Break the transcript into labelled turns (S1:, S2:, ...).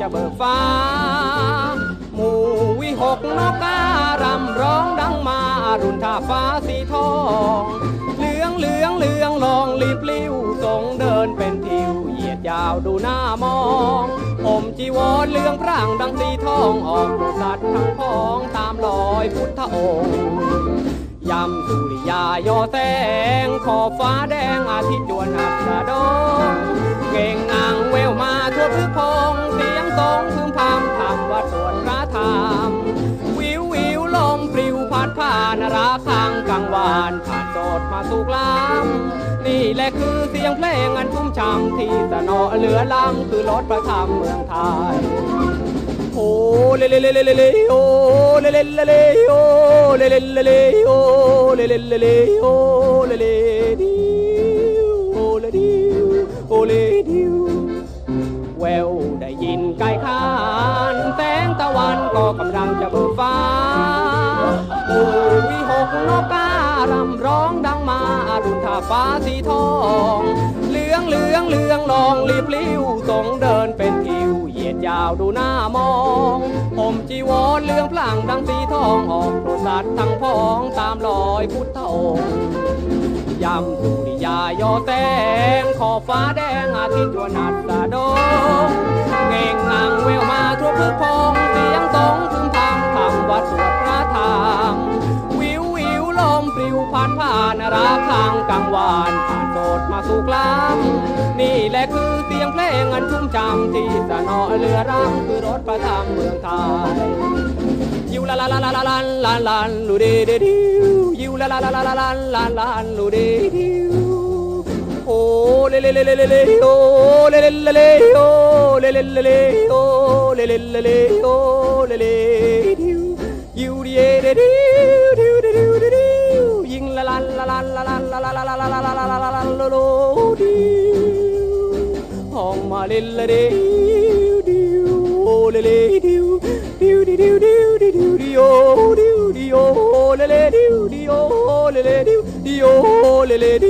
S1: จะเบิกฟ้า หมู่วิหกนกการำร้องดังมารุ่นท่าฟ้าสีทอง เหลืองเหลืองเหลืองลองรีบลิ้วทรงเดินเป็นทิวเหยียดยาวดูหน้ามองอมจีวรเหลืองพร่างดังสีทองออกสัตว์ทั้งพ้องตามรอยพุทธองค์ยำสุริยายอแสงขอฟ้าแดงอาทิตย์ดวงหับระดงเก่ง สียงทรงพึมพำคำว่าสวดพระธรรมวิววิวลมปลิวพัดผ่านราคังกังวานผ่านโสดมาสู่กลามนี่แหละคือเสียงเพลงอันชุ่มช่ำที่สนอเหลือล้ำคือรถประธรรมเมืองไทยโอ้เลเลเลเลเลเลโอ้เลเลเลเลโอ้เลเลเลเลโอ้เลเลเลเลโอเลเล ววได้ยินไก่คานแสงตะวันก็กำลังจะบิกฟ้าอ้วิหกนกการำร้องดังมาอรุณทาฟ้าสีทอง เหลืองเหลืองเหลืองลองรีบลิ้วทรงเดินเป็นทิวเหยียดยาวดูหน้ามองผมจีวรเหลืองพลางดังสีทองออกโปรสัตว์ทั้งพองตามรอยพุทธองค์ยำสุริยายอแสงขอฟ้าแดงอาทิตย์จวนอัสดง ผ่านผ่านราคังกังวานผ่านโสดมาสู่กลาง นี่แหละคือเสียงเพลงอันชุ่มช่ำที่สนอเรือรังคือรถประทังเมืองไทยยิวลาลาลาลาลาลาลาลาลูเดเดดิวยิวลาลาลาลาลาลาลาลาลูเดดิวโอ้เลเลเลเลเลเลโอเลเลเลเลโอเลเลเลเลโอเลเลเลเลโอเลเลดิวยิวดีเอเดดิว la lo doo. Oh my little doo doo, oh la la doo, doo doo doo doo doo doo doo, oh doo doo, oh la la doo doo, oh la la doo doo, oh la la doo.